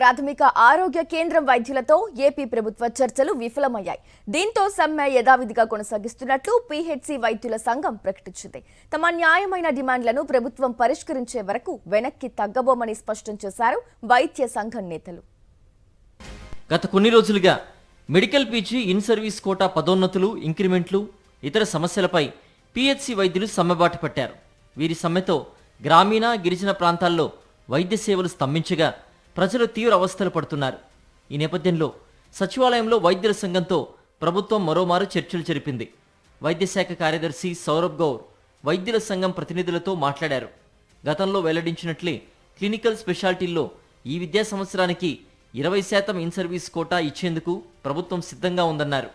ప్రాథమిక ఆరోగ్య కేంద్రం వైద్యులతో ఏపీ ప్రభుత్వ చర్చలు విఫలమయ్యాయి. దీంతో సమ్మె యథావిధిగా కొనసాగిస్తున్నట్లు పీహెచ్సి వైద్యుల సంఘం ప్రకటించింది. తమ న్యాయమైన డిమాండ్లను ప్రభుత్వం పరిష్కరించే వరకు వెనక్కి తగ్గబోమని స్పష్టం చేశారు వైద్య సంఘం నేతలు. గత కొన్ని రోజులుగా medical PG in service quota పదోన్నతులు ఇంక్రిమెంట్లు ఇతర సమస్యలపై పీహెచ్సి వైద్యులు సమ్మెబాటు పట్టారు. వీరి సమ్మెతో గ్రామీణ గిరిజన ప్రాంతాల్లో వైద్య సేవలు స్తంభించగా ప్రజలు తీవ్ర అవస్థలు పడుతున్నారు. ఈ నేపథ్యంలో సచివాలయంలో వైద్యుల సంఘంతో ప్రభుత్వం మరోమారు చర్చలు జరిపింది. వైద్యశాఖ కార్యదర్శి సౌరభ్ గౌర్ వైద్యుల సంఘం ప్రతినిధులతో మాట్లాడారు. గతంలో వెల్లడించినట్లే క్లినికల్ స్పెషాలిటీల్లో ఈ విద్యా సంవత్సరానికి ఇరవై శాతం ఇన్ సర్వీస్ కోటా ఇచ్చేందుకు ప్రభుత్వం సిద్ధంగా ఉందన్నారు.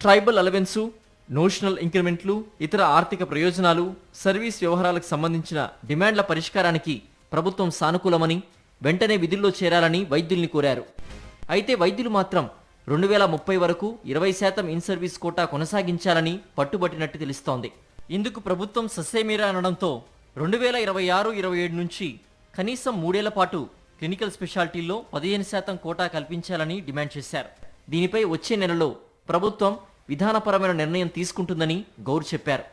ట్రైబల్ అలవెన్సు నోషనల్ ఇంక్రిమెంట్లు ఇతర ఆర్థిక ప్రయోజనాలు సర్వీస్ వ్యవహారాలకు సంబంధించిన డిమాండ్ల పరిష్కారానికి ప్రభుత్వం సానుకూలమని వెంటనే విధుల్లో చేరాలని వైద్యుల్ని కోరారు. అయితే వైద్యులు మాత్రం రెండు వేల ముప్పై వరకు ఇరవై శాతం ఇన్ సర్వీస్ కోటా కొనసాగించాలని పట్టుబట్టినట్టు తెలుస్తోంది. ఇందుకు ప్రభుత్వం ససేమీరా అనడంతో రెండు వేల ఇరవై ఆరు ఇరవై ఏడు నుంచి కనీసం మూడేళ్ళ పాటు క్లినికల్ స్పెషాలిటీల్లో పదిహేను శాతం కోటా కల్పించాలని డిమాండ్ చేశారు. దీనిపై వచ్చే నెలలో ప్రభుత్వం విధానపరమైన నిర్ణయం తీసుకుంటుందని గౌర్ చెప్పారు.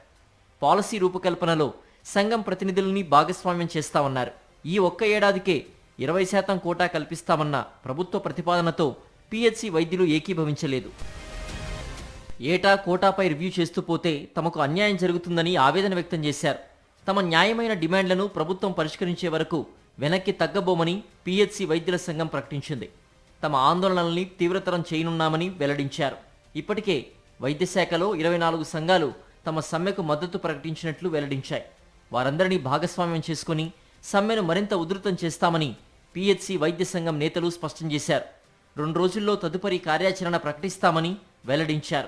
పాలసీ రూపకల్పనలో సంఘం ప్రతినిధులని భాగస్వామ్యం చేస్తామన్నారు. ఈ ఒక్క ఏడాదికే ఇరవై శాతం కోటా కల్పిస్తామన్న ప్రభుత్వ ప్రతిపాదనతో పిహెచ్సి వైద్యులు ఏకీభవించలేదు. ఏటా కోటాపై రివ్యూ చేస్తూ పోతే తమకు అన్యాయం జరుగుతుందని ఆవేదన వ్యక్తం చేశారు. తమ న్యాయమైన డిమాండ్లను ప్రభుత్వం పరిష్కరించే వరకు వెనక్కి తగ్గబోమని పిహెచ్సి వైద్యుల సంఘం ప్రకటించింది. తమ ఆందోళనల్ని తీవ్రతరం చేయనున్నామని వెల్లడించారు. ఇప్పటికే వైద్యశాఖలో ఇరవై నాలుగు సంఘాలు తమ సమ్మెకు మద్దతు ప్రకటించినట్లు వెల్లడించాయి. వారందరినీ భాగస్వామ్యం చేసుకుని సమ్మెను మరింత ఉధృతం చేస్తామని పిహెచ్సి వైద్య సంఘం నేతలు స్పష్టం చేశారు. రెండు రోజుల్లో తదుపరి కార్యాచరణ ప్రకటిస్తామని వెల్లడించారు.